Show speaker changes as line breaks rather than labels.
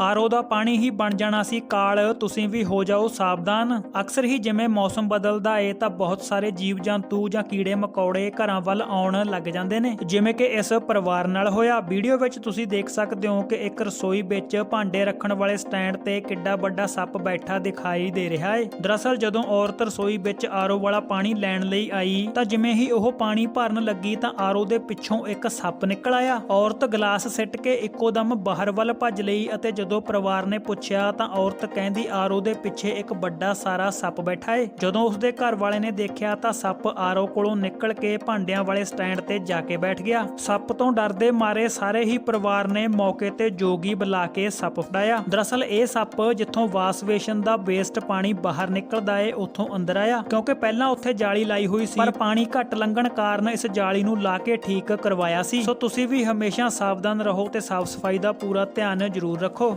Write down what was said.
RO ਦਾ ਪਾਣੀ ਹੀ ਬਣ ਜਾਣਾ ਸੀ ਕਾਲ, ਤੁਸੀਂ ਵੀ ਹੋ ਜਾਓ ਸਾਵਧਾਨ। ਅਕਸਰ ਹੀ ਜਿਵੇਂ ਮੌਸਮ ਬਦਲਦਾ ਏ, ਤਾਂ ਬਹੁਤ ਸਾਰੇ ਜੀਵ ਜੰਤੂ ਜਾਂ ਕੀੜੇ ਮਕੌੜੇ ਘਰਾਂ ਵੱਲ ਆਉਣ ਲੱਗ ਜਾਂਦੇ ਨੇ। ਜਿਵੇਂ ਕਿ ਇਸ ਪਰਿਵਾਰ ਨਾਲ ਹੋਇਆ। ਵੀਡੀਓ ਵਿੱਚ ਤੁਸੀਂ ਦੇਖ ਸਕਦੇ ਹੋ ਕਿ ਇੱਕ ਰਸੋਈ ਵਿੱਚ ਭਾਂਡੇ ਰੱਖਣ ਵਾਲੇ ਸਟੈਂਡ ਤੇ ਕਿੱਡਾ ਵੱਡਾ ਸੱਪ ਬੈਠਾ ਦਿਖਾਈ ਦੇ ਰਿਹਾ ਏ। ਦਰਅਸਲ ਜਦੋਂ ਔਰਤ ਰਸੋਈ ਵਿੱਚ ਆਰਓ ਵਾਲਾ ਪਾਣੀ ਲੈਣ ਲਈ ਆਈ, ਤਾਂ ਜਿਵੇਂ ਹੀ ਉਹ ਪਾਣੀ ਭਰਨ ਲੱਗੀ, ਤਾਂ ਆਰਓ ਦੇ ਪਿੱਛੋਂ ਇੱਕ ਸੱਪ ਨਿਕਲ ਆਇਆ। ਔਰਤ ਗਲਾਸ ਸਿੱਟ ਕੇ ਇੱਕੋ ਦਮ ਬਾਹਰ ਵੱਲ ਭੱਜ ਲਈ ਅਤੇ ਜਦੋਂ ਪਰਿਵਾਰ ਨੇ ਪੁੱਛਿਆ ਤਾਂ ਔਰਤ ਕਹਿੰਦੀ ਆਰਓ ਦੇ ਪਿੱਛੇ ਇੱਕ ਵੱਡਾ ਸਾਰਾ ਸੱਪ ਬੈਠਾ ਏ। ਜਦੋਂ ਉਸਦੇ ਘਰ ਵਾਲੇ ਨੇ ਦੇਖਿਆ ਤਾਂ ਸੱਪ ਆਰਓ ਕੋਲੋਂ ਨਿਕਲ ਕੇ ਭਾਂਡਿਆਂ ਵਾਲੇ ਸਟੈਂਡ ਤੇ ਜਾ ਕੇ ਬੈਠ ਗਿਆ। ਸੱਪ ਤੋਂ ਡਰਦੇ ਮਾਰੇ ਸਾਰੇ ਹੀ ਪਰਿਵਾਰ ਨੇ ਮੌਕੇ ਤੇ ਜੋਗੀ ਬੁਲਾ ਕੇ ਸੱਪ ਫੜਾਇਆ। ਦਰਅਸਲ ਇਹ ਸੱਪ ਜਿੱਥੋਂ ਵਾਸ਼ ਵੇਸ਼ਨ ਦਾ ਵੇਸਟ ਪਾਣੀ ਬਾਹਰ ਨਿਕਲਦਾ ਏ, ਉੱਥੋਂ ਅੰਦਰ ਆਇਆ। ਕਿਉਂਕਿ ਪਹਿਲਾਂ ਉੱਥੇ ਜਾਲੀ ਲਾਈ ਹੋਈ ਸੀ, ਪਰ ਪਾਣੀ ਘੱਟ ਲੰਘਣ ਕਾਰਨ ਇਸ ਜਾਲੀ ਨੂੰ ਲਾ ਕੇ ਠੀਕ ਕਰਵਾਇਆ ਸੀ। ਸੋ ਤੁਸੀਂ ਵੀ ਹਮੇਸ਼ਾ ਸਾਵਧਾਨ ਰਹੋ ਤੇ ਸਾਫ਼ ਸਫ਼ਾਈ ਦਾ ਪੂਰਾ ਧਿਆਨ ਜ਼ਰੂਰ ਰੱਖੋ।